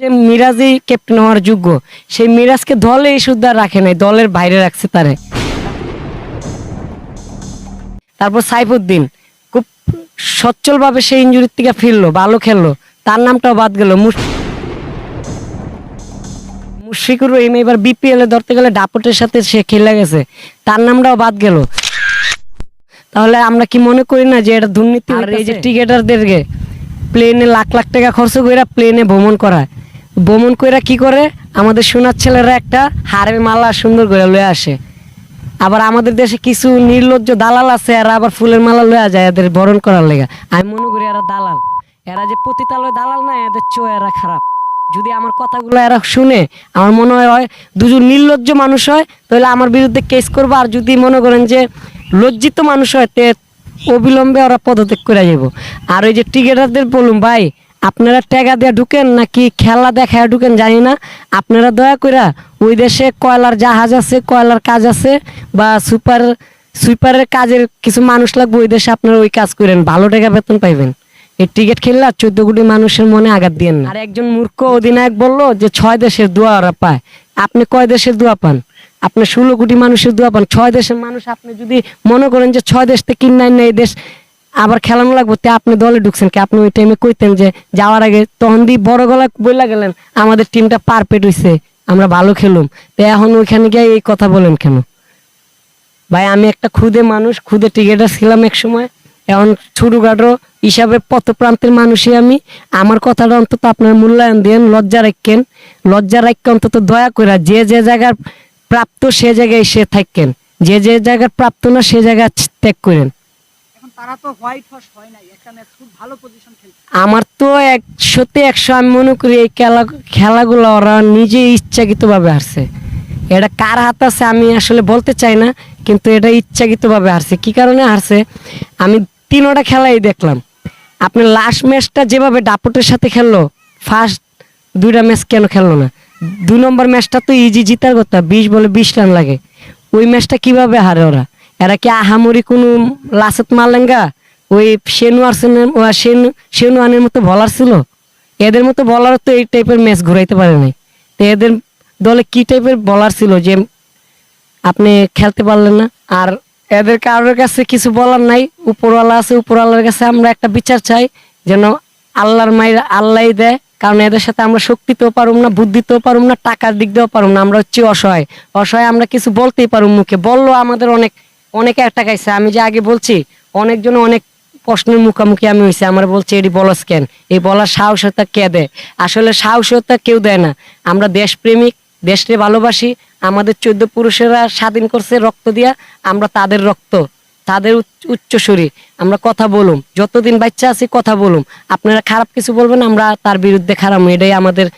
যে মিরাজই ক্যাপ্টেন হওয়ার যোগ্য সেই মিরাজকে দলে শুদ্ধ রাখে নাই দলের বাইরে রাখছে তারে। তারপর সাইফুদ্দিন খুব সচ্ছলভাবে সেই ইঞ্জুরির থেকে ফিরলো ভালো খেললো তার নামটাও বাদ গেল মুশফিকুর রহিম এবার বিপিএল এ ধরতে গেলে ডাপটের সাথে সে খেলে গেছে তার নামটাও বাদ গেল। তাহলে আমরা কি মনে করি না যে এটা দুর্নীতি আর এই যে টিকেটারদেরকে প্লেনে লাখ লাখ টাকা খরচ করে প্লেনে ভ্রমণ করায়। ভ্রমণ কইরা কি করে? আমাদের সোনার ছেলেরা একটা হারের মালা সুন্দর করে লয়ে আসে। আবার আমাদের দেশে কিছু নির্লজ্জ দালাল আছে, এরা আবার ফুলের মালা লয়ে যায় এদের বরণ করার লেগে। আমি মনে করি এরা দালাল। এরা যে পতিতালয় দালাল না, এদের চো এরা খারাপ। যদি আমার কথাগুলো এরা শুনে, আমার মনে হয় দুজন নির্লজ্জ মানুষ হয়, তাহলে আমার বিরুদ্ধে কেস করব। আর যদি মনে করেন যে লজ্জিত মানুষ হয়, তে অবিলম্বে ওরা পদত্যাগ করে যাব আর ওই যে টিকেটারদের বলুন ভাই আপনারা টাকা দিয়ে ঢুকেন নাকি খেলা দেখায় ঢুকেন জানি না। আপনারা দয়া কইরা ওই দেশে কয়লার জাহাজ আছে, কয়লার কাজ আছে বা সুপার, সুইপারের কাজের কিছু মানুষ লাগবে, ওই দেশে আপনারা ওই কাজ করেন, ভালো টাকা বেতন পাইবেন। এই টিকিট খেললে আর চোদ্দ কোটি মানুষের মনে আঘাত দিয়েন না। আর একজন মূর্খ অধিনায়ক বলল যে, ছয় দেশের দোয়া ওরা পায়। আপনি কয় দেশের দোয়া পান? আপনি ষোলো কোটি মানুষের দোয়া পান। ছয় দেশের মানুষ, আপনি যদি মনে করেন যে, ছয় দেশ থেকে কিনাই না এই দেশ আবার খেলানো লাগবো, তে আপনি দলে ঢুকছেন কি? আপনি ওই টাইমে কইতেন যে যাওয়ার আগে তখন দিয়ে বড় গলা বইলা গেলেন, আমাদের টিমটা পারপেট হইছে, আমরা ভালো খেলুম। তো এখন ওইখানে গিয়ে এই কথা বলেন কেন? ভাই, আমি একটা খুদে মানুষ খুদে টিকেটার ছিলাম এক সময়। এখন ছোটখাটো হিসাবে পথ প্রান্তের মানুষই আমি। আমার কথাটা অন্তত আপনার মূল্যায়ন দেন, লজ্জা রাখেন। লজ্জা রাখকে অন্তত দয়া করে যে যে জায়গার প্রাপ্ত সে জায়গায় সে থাকেন। যে যে জায়গার প্রাপ্ত না, সে জায়গা ত্যাগ করেন। তো আমার তো একশোতে একশো, আমি মনে করি এই খেলা, খেলাগুলো ওরা নিজে ইচ্ছাকৃতভাবে হারছে। এটা কার হাত আছে আমি আসলে বলতে চাই না, কিন্তু এটা ইচ্ছাকৃতভাবে হারছে। কি কারণে হারছে? আমি তিনোটা খেলাই দেখলাম। আপনি লাস্ট ম্যাচটা যেভাবে ডাপটের সাথে খেললো ফার্স্ট দুইটা ম্যাচ কেন খেললো না? দুই নম্বর ম্যাচটা তো ইজি জিতার কথা, বিশ বলে বিশ রান লাগে। ওই ম্যাচটা কীভাবে হারে ওরা? এরা কি আহামরি কোনো লাসত মারলেঙ্গা? ওই আর্সেনের শেনু শেনু আনের মতো বলার ছিল। এদের মতো বলার তো এই টাইপের ম্যাচ ঘুরাইতে পারে নাই। তো এদের দলে কি টাইপের বলার ছিল যে আপনি খেলতে পারলেন না? আর এদের কারোর কাছে কিছু বলার নাই। উপরওয়ালা আছে, উপরওয়ালার কাছে আমরা একটা বিচার চাই, যেন আল্লাহর মায়ের আল্লাহ দেয়। কারণ এদের সাথে আমরা শক্তিতেও পারুম না, বুদ্ধিতেও পারুম না, টাকার দিক দিয়েও পারুম না। আমরা হচ্ছে অসহায়। অসহায় আমরা কিছু বলতেই পারুম মুখে। বলল আমাদের অনেক অনেকে টাকাইছে আমি যে আগে বলছি, অনেকজন অনেক প্রশ্নের মুখোমুখি আমি হয়েছি আমার বলছে এটি বলস কেন? এই বলার সাহসতা কে দেয়? আসলে সাহসতা কেউ দেয় না। আমরা দেশপ্রেমিক, দেশকে ভালোবাসি। আমাদের চোদ্দ পুরুষেরা স্বাধীন করছে রক্ত দিয়া। আমরা তাদের রক্ত, তাদের উচ্চ- উচ্চস্বরী আমরা কথা বলুম। যতদিন বাচ্চা আছি, কথা বলুম। আপনারা খারাপ কিছু বলবেন, আমরা তার বিরুদ্ধে খারাপ এটাই আমাদের